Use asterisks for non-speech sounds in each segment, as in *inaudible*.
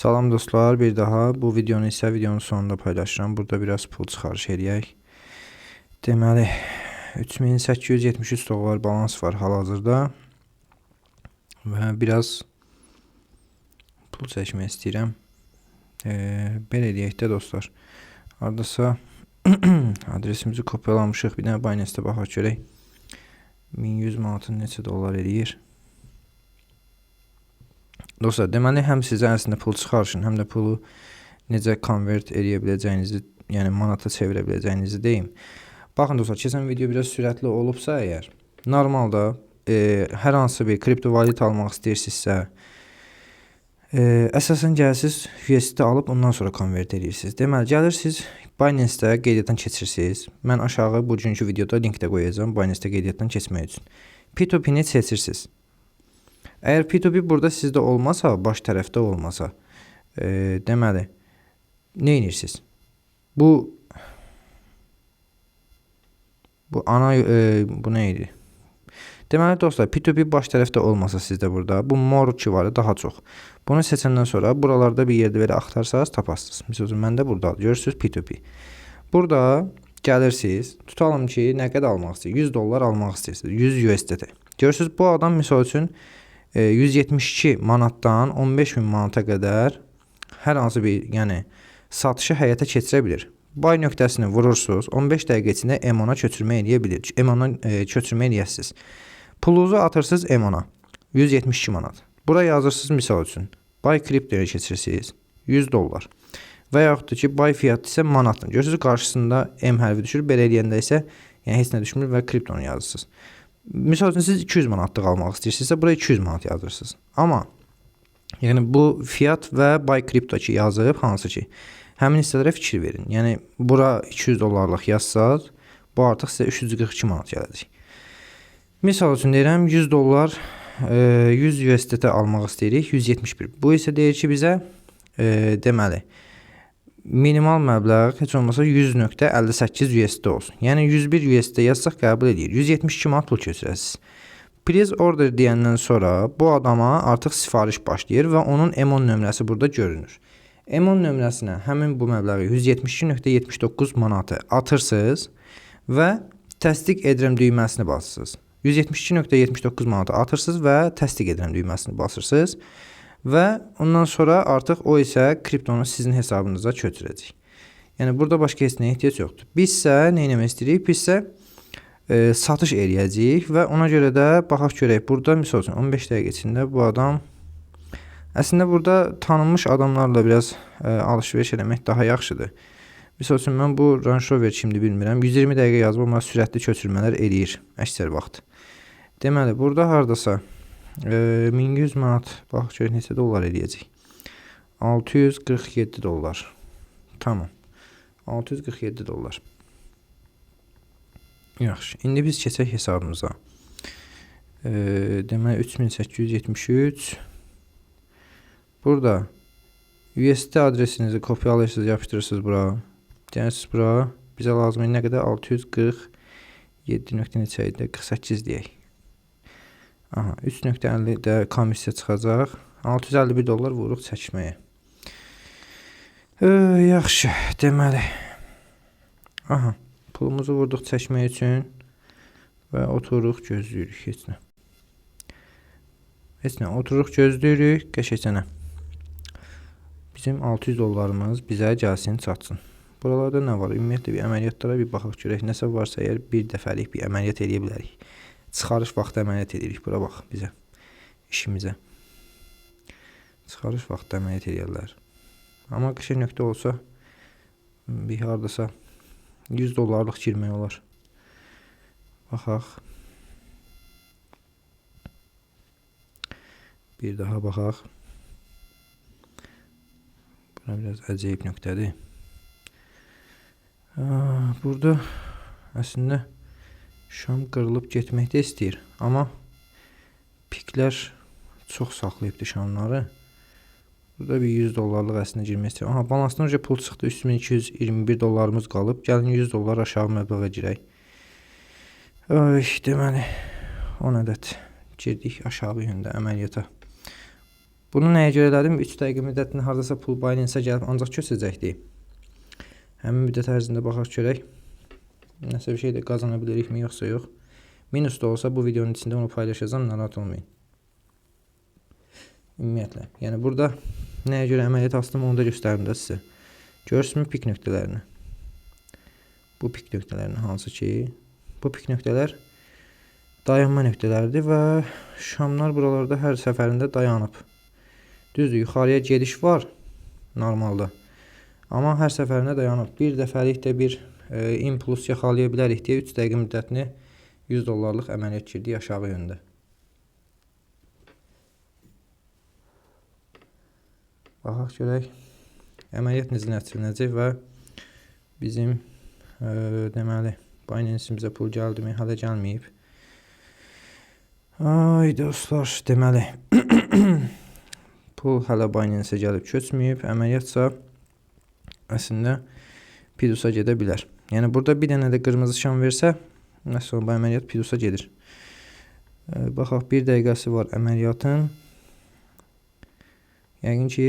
Salam dostlar, bir daha bu videonu isə videonun sonunda paylaşıram. Burada biraz pul çıxarış eləyək. Deməli 3873 dollar balans var hal-hazırda. Və biraz pul çəkmək istəyirəm. Ee, belə eləyək də dostlar. Hardasa *clears throat* adresimizi kopyalamışıq. Bir dənə Binance-də baxaq görək. 1100 manatın neçə dollar eləyir? Dostlar, deməli həm sizə əslində pul çıxarışın, həm də pulu necə konvert eləyə biləcəyinizi, yəni manata çevirə biləcəyinizi deyim. Baxın dostlar, keçən video biraz sürətli olubsa əgər, normalda e, hər hansı bir kriptovalyuta almaq istəyirsinizsə, e, əsasən gəlsiz USDT alıb ondan sonra konvert edirsiniz. Deməli, gəlirsiniz Binance-də qeydiyyatdan keçirsiniz. Mən aşağı bugünkü videoda linkdə qoyacağam Binance-də qeydiyyatdan keçmək üçün. P2P-ni seçirsiniz. Əgər P2P burada sizdə olmasa, baş tərəfdə olmasa, e, deməli, nə edirsiniz? Bu bu ana e, bu nə idi? Deməli dostlar, P2P baş tərəfdə olmasa sizdə burada, bu mor ki var daha çox. Bunu seçəndən sonra buralarda bir yerdə belə axtarsanız taparsınız. Məsələn, məndə burada görürsüz P2P. Burada gəlirsiniz, tutalım ki, nə qədər almaq istəyirsiniz? 100 dollar almaq istəyirsiniz, 100 USDT. Görürsüz bu adam misal üçün 172 manatdan 15 bin manata qədər hər hansı bir, yəni satışı həyata keçirə bilir. Buy nöqtəsini vurursunuz, 15 dəqiqə içində M10-a köçürmə eləyə bilir. M10-a e, köçürmə eləyəsiniz. Pulunuzu atırsınız M10-a. 172 manat. Bura yazırsınız misal üçün. Buy kriptoya keçirsiniz. 100 dollar. Və yaxud da ki, buy fiyatı isə manatdır. Görürsüz qarşısında M hərfi düşür. Belə eləyəndə isə yəni heç nə düşmür və kriptonu yazırsınız. Misal üçün siz 200 manatlıq almaq istəyirsinizsə, bura 200 manat yazırsınız. Amma yəni bu fiyat və buy kripto ki yazıb hansı ki həmin hissələrə fikir verin. Yəni bura 200 dollarlıq yazsaz, bu artıq sizə 342 manat gələcək. Misal üçün deyirəm 100 dollar e, 100 USDT almaq istəyirik 171. Bu isə deyir ki bizə e, deməli minimal məbləğ heç olmasa 100.58 USD olsun. Yəni 101 USD yazsaq qəbul edir. 172 manat pul köçürəsiz. Please order deyəndən sonra bu adama artıq sifariş başlayır və onun M10 nömrəsi burada görünür. M10 nömrəsinə həmin bu məbləği 172.79 manatı atırsınız və təsdiq edirəm düyməsini basırsınız. 172.79 manatı atırsınız və təsdiq edirəm düyməsini basırsınız və ondan sonra artıq o isə kriptonu sizin hesabınıza köçürəcək. Yəni burada başqa heç nəyə ehtiyac yoxdur. Biz isə nə etmək istəyirik? Biz isə e, satış eləyəcəyik və ona görə də baxaq görək. Burada məsəl üçün 15 dəqiqə içində bu adam əslində burada tanınmış adamlarla biraz e, alış-veriş eləmək daha yaxşıdır. Misal üçün mən bu Range Rover kimdir bilmirəm. 120 dəqiqə yazıb amma sürətli köçürmələr eləyir əksər vaxt. Deməli, burada hardasa 1100 manat, bax görək neçə dollar eləyəcək. 647 dollar. Tamam. 647 dollar. Yaxşı. İndi biz keçək hesabımıza. E, deməli 3873 Burada USD adresinizi kopyalayırsınız, yapışdırırsınız bura. Gəlirsiniz bura. Bizə lazım nə qədər? 647 nöqtə neçə idi? 48 deyək. Aha, 3.50 də komissiya çıxacaq. 651 dollar vururuq çəkməyə. Ə, yaxşı, deməli. Aha, pulumuzu vurduq çəkmək üçün və otururuq gözləyirik heç nə. Heç nə, otururuq gözləyirik qəşəngcənə. Bizim 600 dollarımız bizə gəlsin, çatsın. Buralarda nə var? Ümumiyyətlə bir əməliyyatlara bir baxaq görək. Nəsə varsa əgər bir dəfəlik bir əməliyyat eləyə bilərik. Çıxarış vaxtı əməliyyat edirik. Bura bax bizə. İşimizə. Çıxarış vaxtı əməliyyat edirlər. Amma qışa nöqtə olsa bir hardasa 100 dollarlıq girmək olar. Baxaq. Bir daha baxaq. Bura biraz əcəyib nöqtədir. Burada əslində şam qırılıb getmək də istəyir, amma piklər çox saxlayıbdı şamları. Burada bir 100 dollarlıq əslində girmək istəyir. Aha, balansdan önce pul çıxdı. 3221 dollarımız qalıb. Gəlin 100 dollar aşağı məbləğə girək. Ay, deməli 10 ədəd girdik aşağı yöndə əməliyyata. Bunu nəyə görə elədim? 3 dəqiqə müddətində hardasa pul Binance-ə gəlib ancaq köçəcəkdi. Həmin müddət ərzində baxaq görək. Nəsə bir şey də qazana bilirikmi yoxsa yox. Minus da olsa bu videonun içində onu paylaşacağam, narahat olmayın. Ümumiyyətlə, yəni burada nəyə görə əməliyyat astım onu da göstərim də sizə. Görürsünüzmü pik nöqtələrini? Bu pik nöqtələrini hansı ki, bu pik nöqtələr dayanma nöqtələridir və şamlar buralarda hər səfərində dayanıb. Düzdür, yuxarıya gediş var normalda. Amma hər səfərində dayanıb. Bir dəfəlik də bir impuls yaxalaya bilərik deyə 3 dəqiqə müddətini 100 dollarlıq əməliyyat girdik aşağı yöndə. Baxaq görək. Əməliyyat necə nəticələnəcək və bizim e, deməli Binance-imizə pul gəldimi, hələ gəlməyib. Ay dostlar, deməli *coughs* pul hələ Binance-ə gəlib köçməyib, əməliyyatsa əslində Pidusa gedə bilər. Yəni burada bir dənə də qırmızı şam versə, məsələn bu əməliyyat Pidusa gedir. E, baxaq 1 dəqiqəsi var əməliyyatın. Yəqin ki,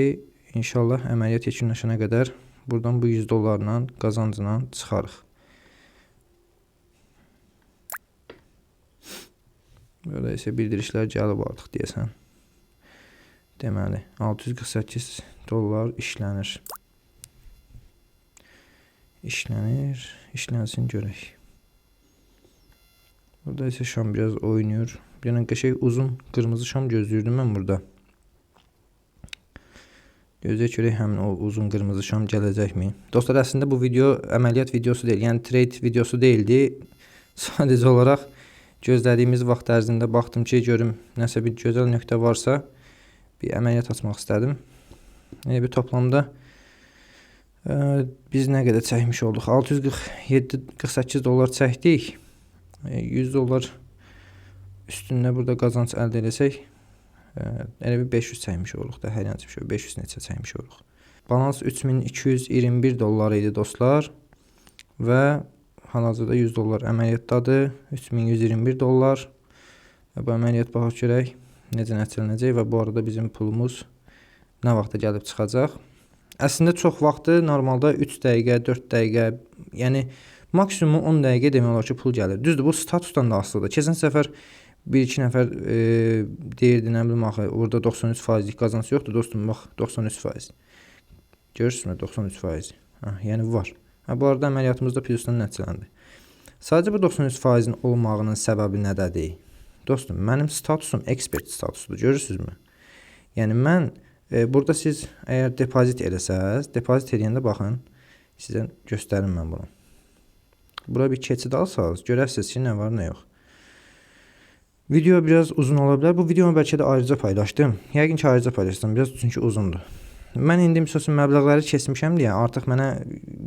inşallah əməliyyat yekunlaşana qədər buradan bu 100 dollarla qazancla çıxarıq. Burada isə bildirişlər gəlib artıq deyəsən. Deməli, 648 dollar işlənir. İşlənir, işlənsin görək. Burada isə şam biraz oynayır. Bir dənə qəşəng uzun qırmızı şam gözləyirdim mən burada. Gözləyək görək həmin o uzun qırmızı şam gələcəkmi? Dostlar, əslində bu video əməliyyat videosu deyil, yəni trade videosu deyildi. Sadəcə olaraq gözlədiyimiz vaxt ərzində baxdım ki, görüm nəsə bir gözəl nöqtə varsa bir əməliyyat açmaq istədim. Yəni bir toplamda biz nə qədər çəkmiş olduq? 647 48 dollar çəkdik. E, 100 dollar üstündə burada qazanc əldə etsək, ə, elə bir 500 çəkmiş oluruq da, hər hansı bir şey 500 neçə çəkmiş oluruq. Balans 3221 dollar idi dostlar və hal-hazırda 100 dollar əməliyyatdadır. 3121 dollar. Bu əməliyyat baxaq görək necə nəticələnəcək və bu arada bizim pulumuz nə vaxta gəlib çıxacaq. Əslində çox vaxtı normalda 3 dəqiqə, 4 dəqiqə, yəni maksimum 10 dəqiqə demək olar ki, pul gəlir. Düzdür, bu statusdan da asılıdır. Keçən səfər 1-2 nəfər e, deyirdi, nə bilim axı, orada 93%lik qazanc yoxdur, dostum, bax 93%. Görürsünüzmü 93%. Hə, yəni var. Hə, bu arada əməliyyatımız da plusdan nəticələndi. Sadəcə bu 93%-in olmağının səbəbi nədədir? Dostum, mənim statusum ekspert statusudur, görürsünüzmü? Yəni mən burada siz əgər depozit eləsəz, depozit edəndə baxın, sizə göstərim mən bunu. Bura bir keçid alsaz, görərsiniz ki, nə var, nə yox. Video biraz uzun ola bilər. Bu videonu bəlkə də ayrıca paylaşdım. Yəqin ki, ayrıca paylaşdım biraz çünki uzundur. Mən indi məsələn məbləğləri keçmişəm deyə artıq mənə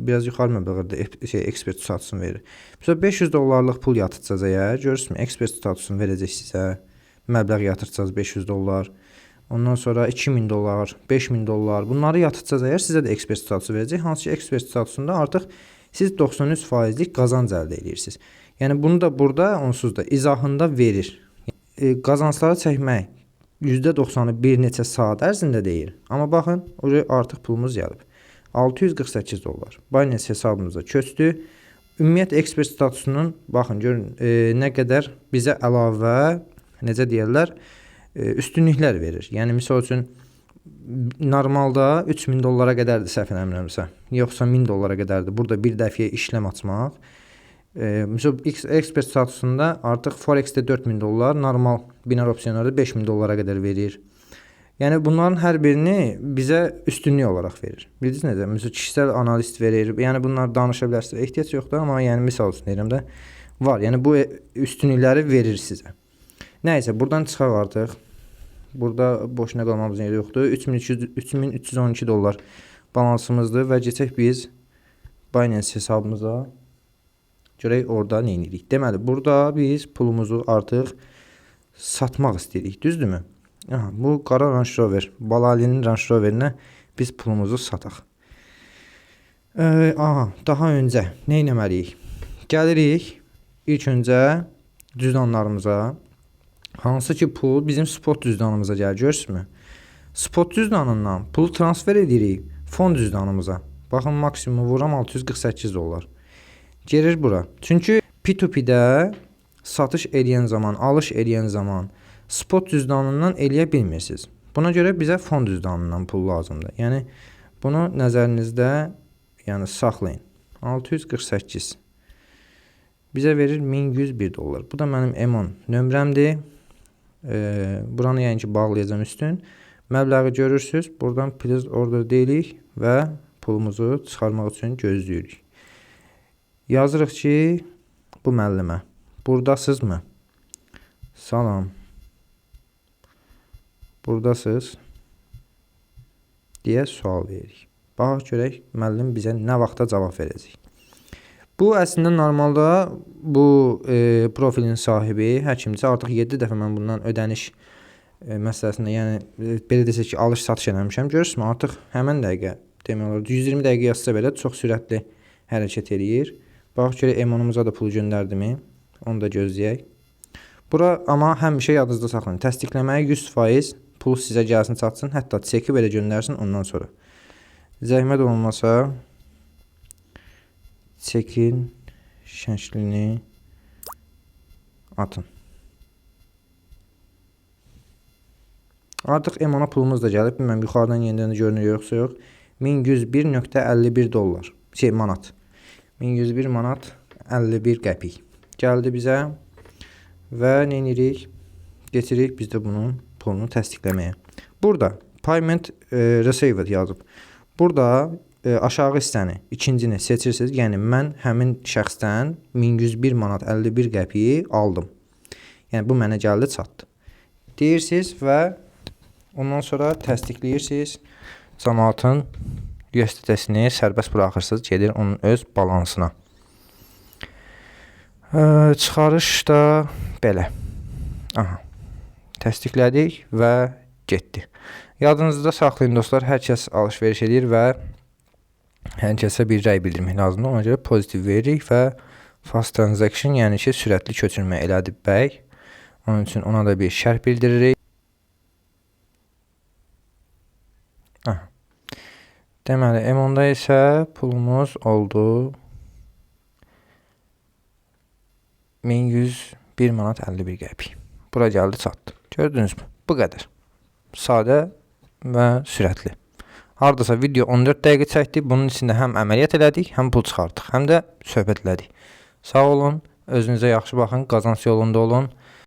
biraz yuxarı məbləğdə şey ekspert statusunu verir. Məsələn 500 dollarlıq pul yatırtsaz əgər, görürsünüz ekspert statusunu verəcək sizə. Məbləğ yatırtsaz 500 dollar. Ondan sonra 2000 dollar, 5000 dollar bunları yatırtsaz əgər sizə də ekspert statusu verəcək. Hansı ki ekspert statusunda artıq siz 93%lik qazanc əldə edirsiniz. Yəni bunu da burada onsuz da izahında verir. E, qazancları çəkmək %90-ı bir neçə saat ərzində deyil. Amma baxın, oraya artıq pulumuz gəlib. 648 dollar. Binance hesabımıza köçdü. Ümumiyyətlə ekspert statusunun baxın görün e, nə qədər bizə əlavə necə deyirlər, üstünlüklər verir. Yəni misal üçün normalda 3000 dollara qədərdir səhv eləmirəmsə, yoxsa 1000 dollara qədərdir. Burada bir dəfəyə işlem açmaq. E, misal ekspert statusunda artıq Forex-də 4000 dollar, normal biner opsiyonlarda 5000 dollara qədər verir. Yəni bunların hər birini bizə üstünlük olaraq verir. Bildiniz necə? Məsələn, kişisel analist verir. Yəni bunlar danışa bilərsiniz. Ehtiyac yoxdur, amma yəni misal üçün deyirəm də var. Yəni bu üstünlükləri verir sizə. Nəysə, buradan çıxaq artıq. Burada boşuna qalmamızın yeri yoxdur. 3300 3312 dollar balansımızdır və keçək biz Binance hesabımıza. Görək orada nə edirik. Deməli, burada biz pulumuzu artıq satmaq istəyirik, düzdürmü? Aha, bu qara Range Rover, Balalinin Range Roverinə biz pulumuzu sataq. Ee, aha, daha öncə nə etməliyik? Gəlirik ilk öncə cüzdanlarımıza. Hansı ki pul bizim spot cüzdanımıza gəlir, görürsünüzmü? Spot cüzdanından pul transfer edirik fon cüzdanımıza. Baxın maksimum vuram 648 dollar. Gelir bura. Çünki P2P-də satış edən zaman, alış edən zaman spot cüzdanından eləyə bilmirsiniz. Buna görə bizə fon cüzdanından pul lazımdır. Yəni bunu nəzərinizdə yəni saxlayın. 648 bizə verir 1101 dollar. Bu da mənim Emon nömrəmdir. E, buranı yəni ki bağlayacağam üstün. Məbləği görürsüz. Buradan please order deyirik və pulumuzu çıxarmaq üçün gözləyirik. Yazırıq ki bu müəllimə. Burdasınızmı? Salam. Burdasınız? deyə sual veririk. Baxaq görək müəllim bizə nə vaxta cavab verəcək. Bu əslində normalda bu e, profilin sahibi həkimcə artıq 7 dəfə mən bundan ödəniş e, məsələsində, yəni e, belə desək ki, alış-satış eləmişəm. Görürsüzmü? Artıq həmin dəqiqə demək olar 120 dəqiqə yazsa belə çox sürətli hərəkət eləyir. Bax görək emonumuza da pul göndərdimi? Onu da gözləyək. Bura amma həmişə yadınızda saxlayın. Təsdiqləməyə 100% pul sizə gəlsin, çatsın, hətta çeki belə göndərsin ondan sonra. Zəhmət olmasa çekin şəklini atın. Artıq emona pulumuz da gəlib. Bilməm yuxarıdan yenidən də görünür yoxsa yox. 1101.51 dollar. Şey manat. 1101 manat 51 qəpik. Gəldi bizə və nə edirik? Getiririk biz də bunun pulunu təsdiqləməyə. Burada payment e, received yazıb. Burada aşağı hissəni, ikincini seçirsiniz. Yəni mən həmin şəxsdən 1101 manat 51 qəpiyi aldım. Yəni bu mənə gəldi, çatdı. Deyirsiniz və ondan sonra təsdiqləyirsiniz. Cəmaatın USDT-sini sərbəst buraxırsınız, gedir onun öz balansına. Ə, çıxarış da belə. Aha. Təsdiqlədik və getdi. Yadınızda saxlayın dostlar, hər kəs alış-veriş edir və hər kəsə bir rəy bildirmək lazımdır. Ona görə pozitiv veririk və fast transaction, yəni ki, sürətli köçürmə elədi bəy. Onun üçün ona da bir şərh bildiririk. Aha. Deməli, M10-da isə pulumuz oldu 1101 manat 51 qəpik. Bura gəldi, çatdı. Gördünüzmü? Bu qədər. Sadə və sürətli. Hardasa video 14 dəqiqə çəkdi. Bunun içində həm əməliyyat elədik, həm pul çıxartdıq, həm də söhbət elədik. Sağ olun, özünüzə yaxşı baxın, qazanc yolunda olun.